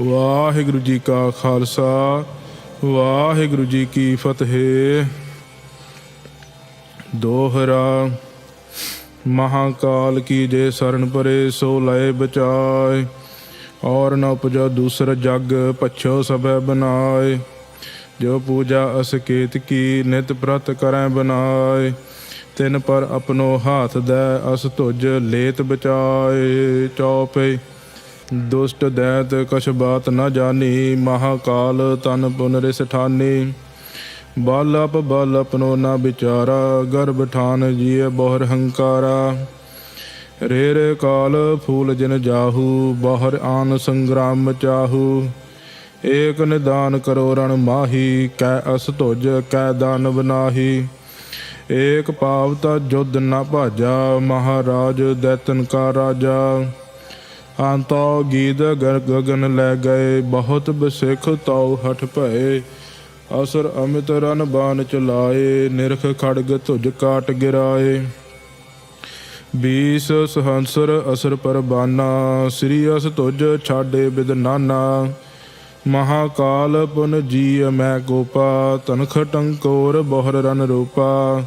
ਵਾਹਿਗੁਰੂ ਜੀ ਕਾ ਖਾਲਸਾ, ਵਾਹਿਗੁਰੂ ਜੀ ਕੀ ਫਤਿਹ। ਦੋਹਰਾ, ਮਹਾਕਾਲ ਕੀ ਜੇ ਸਰਨ ਪਰੇ ਸੋ ਲਏ ਬਚਾਏ, ਔਰ ਨ ਉਪਜਾ ਦੂਸਰ ਜਗ ਪਛੋ ਸਭੈ ਬਨਾਏ। ਜੋ ਪੂਜਾ ਅਸਕੇਤ ਕੀ ਨਿਤ ਪ੍ਰਤ ਕਰੈ ਬਨਾਏ, ਤਿਨ ਪਰ ਆਪਣੋ ਹਾਥ ਦੈ ਅਸ ਤੁਜ ਲੇਤ ਬਚਾਏ। ਚੌਪੇ ਦੁਸ਼ਟ ਦੈਤ ਕਛ ਬਾਤ ਨ ਜਾਣੀ, ਮਹਾਕਾਲ ਤਨ ਪੁਨਰਿਸ ਠਾਨੀ। ਬਲ ਅਪ ਬਲ ਆਪਣੋ ਨਾ ਵਿਚਾਰਾ, ਗਰਭ ਠਾਨ ਜੀਏ ਬਹੁਰ ਹੰਕਾਰਾ। ਰੇ ਰੇ ਕਾਲ ਫੂਲ ਜਿਨ ਜਾਹੂ, ਬਹੁਰ ਆਨ ਸੰਗਰਾਮ ਚਾਹੂ। ਏਕ ਨਿਦਾਨ ਕਰੋ ਰਣ ਮਾਹੀ, ਕੈ ਅਸ ਤੁਜ ਕੈ ਦਾਨ ਬਨਾਹੀ ਏਕ ਪਾਵਤਾ ਜੁਦ ਨਾ ਭਾਜਾ, ਮਹਾਰਾਜ ਦੈਤਨ ਕਾ ਰਾਜਾ। ਅੰਤੋ ਗੀਤ ਗਰ ਗਗਨ ਲੈ ਗਏ, ਬਹੁਤ ਬਸਿਖ ਤਉ ਹਠ ਭਏ। ਅਸਰ ਅਮਿਤ ਰਨ ਬਾਣ ਚਲਾਏ, ਨਿਰਖ ਖੜਗ ਧੁਜ ਕਾਟ ਗਿਰਾਏ। ਬੀਸ ਸਹੰਸਰ ਅਸਰ ਪਰਬਾਨਾ, ਸ੍ਰੀ ਅਸ ਤੁਜ ਛਾਡੇ ਬਿਦਨਾਨਾ ਮਹਾਕਾਲ ਪੁਨ ਜੀ ਮੈਂ ਗੋਪਾ, ਤਨਖ ਟੰਕੋਰ ਬਹੁਰ ਰਨ ਰੂਪਾ।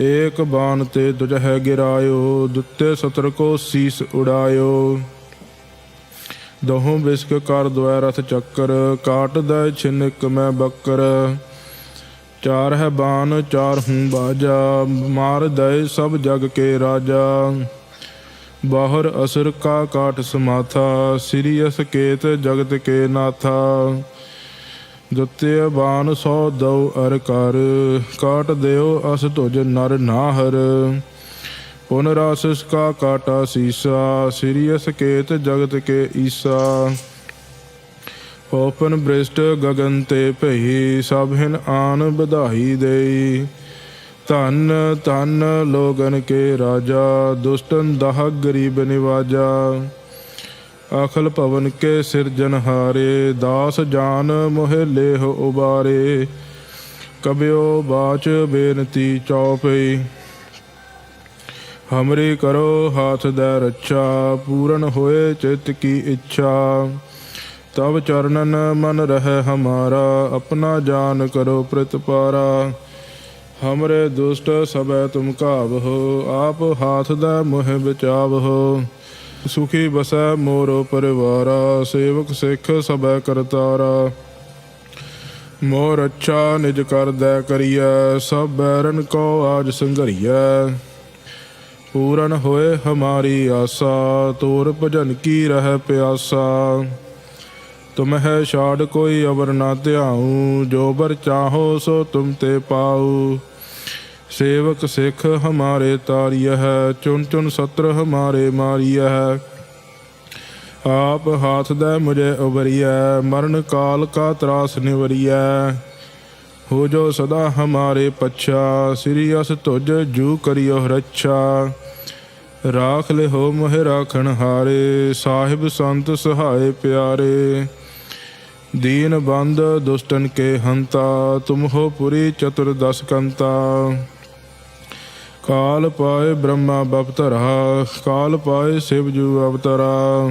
ਏਕ ਬਾਣ ਤੇ ਤੁਜ ਹੈ ਗਿਰਾਇਓ, ਦੁੱਤੇ ਸਤਰ ਕੋ ਸੀਸ ਉਡਾਇਓ। ਦਹੋਂ ਬਿਸਕ ਕਰ ਦੁਐ ਰਥ ਚੱਕਰ, ਕਾਟ ਦਾ ਛਿਨਕ ਮੈਂ ਬੱਕਰ। ਚਾਰ ਹੈ ਬਾਨ ਚਾਰ ਹੂੰ ਬਾਜਾ, ਮਾਰ ਦਏ ਸਭ ਜਗ ਕੇ ਰਾਜਾ। ਬਾਹਰ ਅਸਰ ਕਾ ਕਾਟ ਸਮਾਥਾ, ਸ੍ਰੀ ਅਸਕੇਤ ਜਗਤ ਕੇ ਨਾਥਾ। ਦਿੱਤੇ ਬਾਨ ਸੋ ਦਉ ਅਰ ਕਰ, ਕਾਟ ਦਿਓ ਅਸ ਤੁਜ ਨਰ ਨਾਹਰ। ਪੁਨ ਰਾਸਸ ਕਾ ਕਾਟਾ ਸੀਸਾ, ਸ੍ਰੀ ਅਸਕੇਤ ਜਗਤ ਕੇ ਈਸਾ। ਓਪਨ ਬ੍ਰਿਸ਼ਟ ਗਗਨ ਤੇ ਭਈ ਸਭਿਨ ਆਨ ਵਧਾਈ ਦੇਈ। ਧਨ ਧਨ ਲੋਗਨ ਕੇ ਰਾਜਾ, ਦੁਸ਼ਟਨ ਦਹ ਗਰੀਬ ਨਿਵਾਜਾ। ਅਖਲ ਭਵਨ ਕੇ ਸਿਰਜਨ ਹਾਰੇ, ਦਾਸ ਜਾਨ ਮੋਹਿ ਲੇਹ ਉਬਾਰੇ। ਕਬਿਓ ਬਾਚ ਬੇਨਤੀ ਚੌਪਈ ਹਮਰੀ ਕਰੋ ਹਾਥ ਦਾ ਰੱਛਾ, ਪੂਰਨ ਹੋਏ ਚਿਤ ਕੀ ਇੱਛਾ। ਤਬ ਚਰਨਨ ਮਨ ਰਹਿ ਹਮਾਰਾ, ਆਪਣਾ ਜਾਨ ਕਰੋ ਪ੍ਰਤਪਾਰਾ ਹਮਰੇ ਦੁਸ਼ਟ ਸਭੈ ਤੁਮ ਕਾਵਹੋ ਆਪ ਹਾਥ ਦਾ ਮੋਹ ਬਚਾਵਹੋ ਸੁਖੀ ਬਸੈ ਮੋਰੋ ਪਰਿਵਾਰਾ, ਸੇਵਕ ਸਿੱਖ ਸਭੈ ਕਰਤਾਰਾ। ਮੋਰ ਅੱਛਾ ਨਿਜ ਕਰਦੈ ਕਰੀਐ, ਸਭ ਬੈਰਨ ਕੋ ਆਜ ਸੰਘਰੀਐ। ਪੂਰਨ ਹੋਏ ਹਮਾਰੀ ਆਸਾ, ਤੋਰ ਭਜਨ ਕੀ ਰਹਿ ਪਿਆਸਾ। ਤੁਮ ਹੈ ਛਾੜ ਕੋਈ ਅਵਰ ਨਾ ਧਿਆਉ, ਜੋ ਬਰ ਚਾਹੋ ਸੋ ਤੁਮ ਤੇ ਪਾਉ। ਸੇਵਕ ਸਿੱਖ ਹਮਾਰੇ ਤਾਰੀය ਹੈ ਚੁਣ ਚੁਣ ਸਤਰ ਹਮਾਰੇ ਮਾਰੀය ਹੈ ਆਪ ਹਾਥ ਦੇ ਮੁਝੇ ਉਬਰੀਐ ਮਰਨ ਕਾਲ ਕਾ ਤਰਾਸ ਨਿਵਰੀਐ। ਹੋ ਜੋ ਸਦਾ ਹਮਾਰੇ ਪੱਛਾ, ਸ੍ਰੀ ਅਸ ਤੁਜ ਜੂ ਕਰਿਓ ਰੱਛਾ। ਰਾਖ ਲਿਹੋ ਮੋਹ ਰਾਖਣ ਹਾਰੇ, ਸਾਹਿਬ ਸੰਤ ਸਹਾਏ ਪਿਆਰੇ। ਦੀਨ ਬੰਦ ਦੁਸ਼ਟਨ ਕੇ ਹੰਤਾ, ਤੁਮ ਹੋ ਪੁਰੀ ਚਤੁਰਦਸ ਕੰਤਾ। ਕਾਲ ਪਾਏ ਬ੍ਰਹਮਾ ਬਪਤਰਾ, ਕਾਲ ਪਾਏ ਸਿਵ ਜੂ ਅਵਤਰਾ।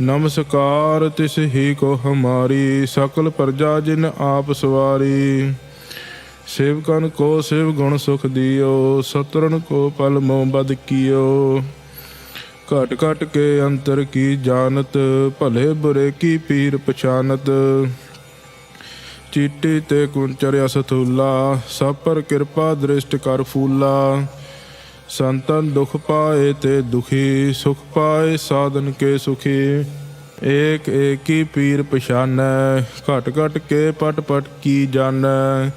ਨਮਸਕਾਰ ਤਿਸ ਹੀ ਕੋ ਹਮਾਰੀ, ਸਕਲ ਪ੍ਰਜਾ ਜਿਨ ਆਪ ਸਵਾਰੀ। ਸੇਵਕਨ ਕੋ ਸਿਵ ਗੁਣ ਸੁਖ ਦਿਓ ਸਤਰਨ ਕੋ ਪਲ ਮੋ ਬਦ ਕੀਓ। ਘਟ ਘਟ ਕੇ ਅੰਤਰ ਕੀ ਜਾਣਤ, ਭਲੇ ਬੁਰੇ ਕੀ ਪੀਰ ਪਛਾਨਤ। ਚੀਟੀ ਤੇ ਕੁੰਚਰਿਆ ਸਥੂਲਾ ਸਭ ਪਰ ਕਿਰਪਾ ਦ੍ਰਿਸ਼ਟ ਕਰ ਫੂਲਾ। ਸੰਤਨ ਦੁਖ ਪਾਏ ਤੇ ਦੁਖੀ ਸੁਖ ਪਾਏ, ਸਾਧਨ ਕੇ ਸੁਖੀ। ਏਕ ਏਕੀ ਪੀਰ ਪਛਾਨੈ, ਘਟ ਘਟ ਕੇ ਪਟ ਪਟ ਕੀ ਜਾਣੈ।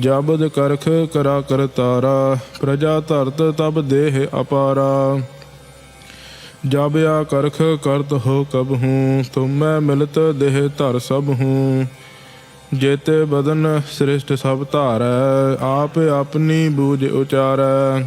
ਜਬਦ ਕਰਖ ਕਰਾ ਕਰਤਾਰਾ ਪ੍ਰਜਾ ਧਰਤ ਤਬ ਦੇਹ ਅਪਾਰਾ। ਜਬ ਆ ਕਰਖ ਕਰਤ ਹੋ ਕਬ ਹੂੰ, ਤੁਮ ਮੈਂ ਮਿਲਤ ਦੇਹ ਧਰ ਸਭ ਹੂੰ। ਜੇਤੇ ਬਦਨ ਸ੍ਰਿਸ਼ਟ ਸਭ ਧਾਰੈ, ਆਪ ਆਪਣੀ ਬੂਝ ਉਚਾਰੈ।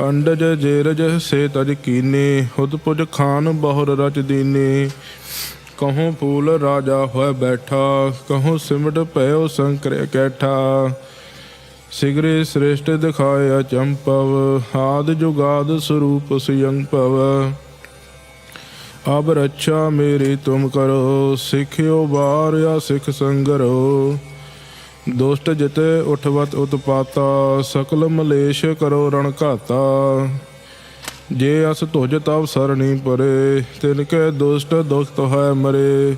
ਅੰਡਜ ਜੇਰਜ ਸੇ ਤਜ ਕੀਨੇ, ਹੁਦ ਪੁਜ ਖਾਨ ਬਹੁਰ ਰਚ ਦੀਨੇ। ਕਹੂੰ ਫੂਲ ਰਾਜਾ ਹੋਇ ਬੈਠਾ, ਕਹੂੰ ਸਿਮਟ ਭਇਓ ਸੰਕਰ ਕੈਠਾ। ਸਿਗਰੇ ਸ੍ਰੇਸ਼ਟ ਦਿਖਾਏ ਅਚੰਪਵ, ਆਦ ਜੁਗਾਦ ਸਰੂਪ ਸਿਯੰ ਅਬ ਰੱਛਾ ਮੇਰੀ ਤੁਮ ਕਰੋ, ਸਿੱਖਿਓ ਬਾਰ ਜਾਂ ਸਿੱਖ ਸੰਗਰੋ। ਦੁਸ਼ਟ ਜਿਤੇ ਉਠਵਤ ਉਤਪਾਤਾ, ਸਕਲ ਮਲੇਸ਼ ਕਰੋ ਰਣ ਘਾਤਾ। ਜੇ ਅਸ ਤੁਜ ਤਵ ਸਰਣੀ ਪਰੇ, ਤਿਨ ਕੇ ਦੁਸ਼ਟ ਦੁਖਤ ਹੈ ਮਰੇ।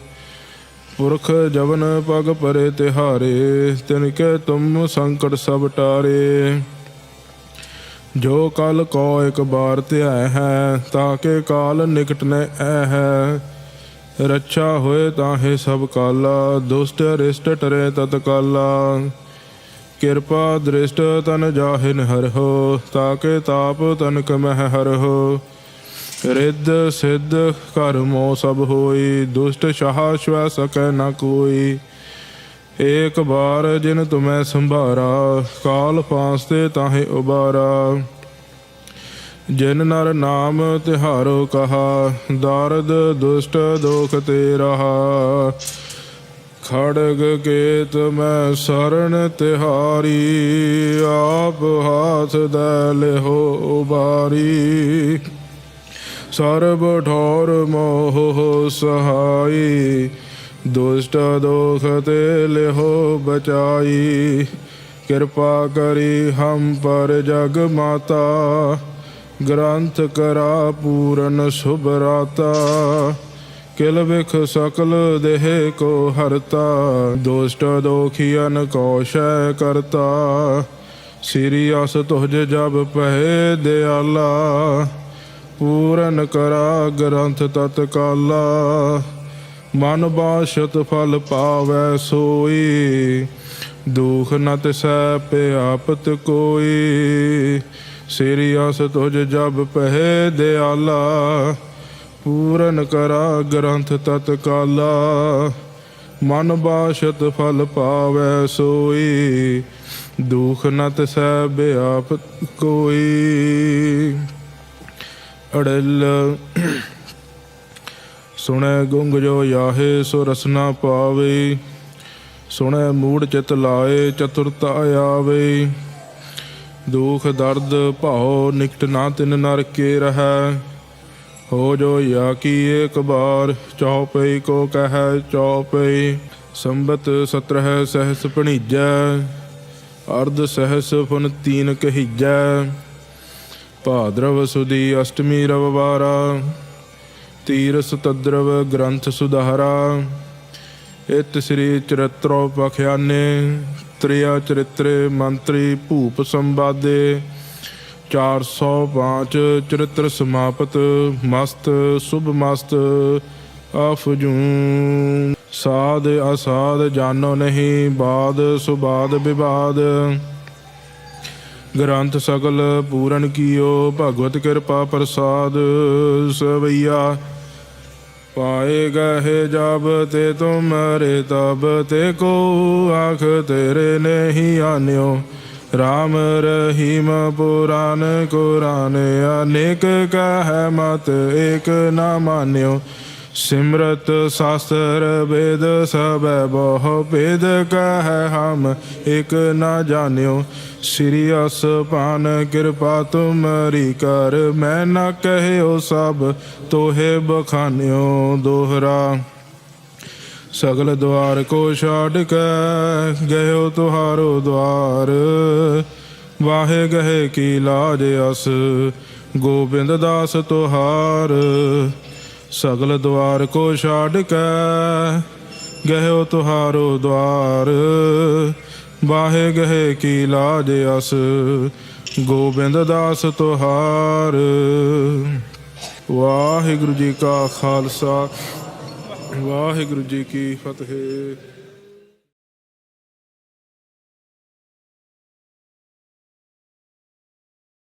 ਪੁਰਖ ਜਵਨ ਪਗ ਪਰੇ ਤਿਹਾਰੇ, ਤਿਨ ਕੇ ਤੁਮ ਸੰਕਟ ਸਭ ਟਾਰੇ। ਜੋ ਕਲ ਕੋ ਇੱਕ ਬਾਰ ਧਿਆ ਹੈ ਤਾਕੇ ਕਾਲ ਨਿਕਟ ਨ ਐ ਹੈ। ਰੱਛਾ ਹੋਏ ਤਾਹੇ ਸਭ ਕਾਲਾ, ਦੁਸ਼ਟ ਰਿਸ਼ਟ ਟਰੇ ਤਤ ਕਾਲਾ। ਕਿਰਪਾ ਦ੍ਰਿਸ਼ਟ ਤਨ ਜਾਹਿਨ ਹਰ ਹੋ ਤਾਕੇ ਤਾਪ ਤਨਕ ਮਹਿ ਹਰ ਹੋ। ਰਿੱਧ ਸਿੱਧ ਕਰਮੋ ਸਭ ਹੋਈ, ਦੁਸ਼ਟ ਸ਼ਾਹ ਸ਼ਵੈ ਸਕੈ ਨ ਕੋਈ। ਏਕ ਬਾਰ ਜਿਨ ਤੁਮੈ ਸੰਭਾਰਾ, ਕਾਲ ਫਾਸਤੇ ਤਾਹੇ ਉਬਾਰਾ। ਜਿਨ ਨਰ ਨਾਮ ਤਿਹਾਰੋ ਕਹਾ, ਦਾਰਦ ਦੁਸ਼ਟ ਦੋਖ ਤੇ ਰਹਾ ਖੜਗ ਕੇਤ ਮੈਂ ਸਰਣ ਤਿਹਾਰੀ, ਆਪ ਹਾਥ ਦੇ ਲਿਹੋ ਉਬਾਰੀ। ਸਰਬ ਠੌਰ ਮੋਹ ਸਹਾਈ, ਦੁਸ਼ਟ ਦੋਖ ਤੇ ਲਿਹੋ ਬਚਾਈ। ਕਿਰਪਾ ਕਰੀ ਹਮ ਪਰ ਜਗ ਮਾਤਾ ਗ੍ਰੰਥ ਕਰਾ ਪੂਰਨ ਸੁਭਰਾਤਾ ਕਿਲ ਵਿਖ ਸਕਲ ਦੇਹ ਕੋ ਹਰਤਾ, ਦੁਸ਼ਟ ਦੋਖੀਨ ਕੋ ਸ਼ੈ ਕਰਤਾ, ਸ੍ਰੀ ਅਸ ਤੁਜ ਜਬ ਪਹਿ ਦਿਆਲਾ, ਪੂਰਨ ਕਰਾ ਗ੍ਰੰਥ ਤਤਕਾਲਾ, ਮਨ ਬਾਸ਼ਤ ਫਲ ਪਾਵੈ ਸੋਈ, ਦੁਖ ਨਤ ਤਿਸੈ ਪਿਆਪਤ ਕੋਈ ਸਿਰਿ ਅਸ ਤੁਝ ਜਬ ਪਹਿ ਦਿਆਲਾ, ਪੂਰਨ ਕਰਾ ਗ੍ਰੰਥ ਤਤਕਾਲਾ ਮਨ ਬਾਸ਼ਤ ਫਲ ਪਾਵੈ ਸੋਈ, ਦੁਖ ਨਤ ਤਿਸੈ ਬਿਆਪਤ ਕੋਈ। ਅੜਲ, ਸੁਣੈ ਗੁੰਗ ਜੋ ਯਾਹੇ ਸੋ ਰਸਨਾ ਪਾਵੇ, ਸੁਣੈ ਮੂੜ ਚਿਤ ਲਾਏ ਚਤੁਰਤਾ ਆਵੇ। ਦੁਖ ਦਰਦ ਭਾਉ ਨਿਕਟ ਨਾ ਤਿਨ ਨਰ ਕੇ ਰਹੈ। ਹੋ ਜੋ ਯਾ ਕੀ ਏਕ ਬਾਰ ਚੌਪਈ ਕੋ ਕਹੈ ਚੌਪਈ ਸੰਬਤ 17 ਸਹਸ ਭਣੀਜੈ, ਅਰਧ ਸਹਸ ਫੁਨ ਤੀਨ ਕਹੀਜੈ। ਭਾਦਰਵ ਸੁਦੀ ਅਸ਼ਟਮੀ ਰਵਵਾਰਾ, ਤੀਰਸ ਤਦਰਵ ਗ੍ਰੰਥ ਸੁਧਾਰਾ। ਇਤ ਸ੍ਰੀ ਚਰਿਤ੍ਰੋ ਪਖਿਆਨੇ ਤ੍ਰਿਆ ਚਰਿਤਰੇ ਮੰਤਰੀ ਭੂਪ ਸੰਵਾਦੇ। 405 ਚਰਿਤ੍ਰ ਸਮਾਪਤ, ਮਸਤ, ਸੁਭ ਮਸਤ ਆਫਜੂ ਸਾਧ ਅਸਾਧ ਜਾਣੋ ਨਹੀਂ ਬਾਦ ਸੁਬਾਦ ਵਿਵਾਦ। ਗ੍ਰੰਥ ਸਗਲ ਪੂਰਨ ਕੀਓ, ਭਗਵਤ ਕਿਰਪਾ ਪ੍ਰਸਾਦ, ਸਵਈਆ। ਪਾਏ ਗਏ ਜਬ ਤੇ ਤੁਮਰੇ ਤਬ ਤੇ ਕੋ ਆਖ ਤੇਰੇ ਨਹੀਂ ਆਨਿਓ ਰਾਮ ਰਹੀਮ ਪੁਰਾਨ ਕੁਰਾਨ ਅਨੇਕ ਕਹੈ ਮਤ ਏਕ ਨਾ ਮਾਨਿਓ ਸਿਮਰਤ ਸਾਸਤਰ ਵੇਦ ਸਭੈ ਬਹੁ ਭੇਦ ਕਹਿ ਹਮ, ਇਕ ਨਾ ਜਾਣਿਓ। ਸ੍ਰੀ ਅਸਪਾਨ ਕਿਰਪਾ ਤੁਮਰੀ ਕਰ, ਮੈਂ ਨਾ ਕਹਿਓ ਸਭ ਤੋਹੇ ਬਖਾਨਿਓ ਦੋਹਰਾ। ਸਗਲ ਦਵਾਰ ਕੋ ਛਾੜ ਕੇ ਗਇਓ ਤੁਹਾਰੋ ਦਵਾਰ। ਵਾਹੇ ਗਏ ਕੀ ਲਾਜ ਅਸ, ਗੋਬਿੰਦ ਦਾਸ ਤੁਹਾਰ। ਸਗਲ ਦਵਾਰ ਕੋ ਛਾੜ ਕੇ ਗਇਓ ਤੁਹਾਰੋ ਦਵਾਰ। ਵਾਹੇ ਗਏ ਕੀ ਲਾਜ ਅਸ, ਗੋਬਿੰਦ ਦਾਸ ਤੁਹਾਰ। ਵਾਹਿਗੁਰੂ ਜੀ ਕਾ ਖਾਲਸਾ, ਵਾਹਿਗੁਰੂ ਜੀ ਕੀ ਫਤਿਹ।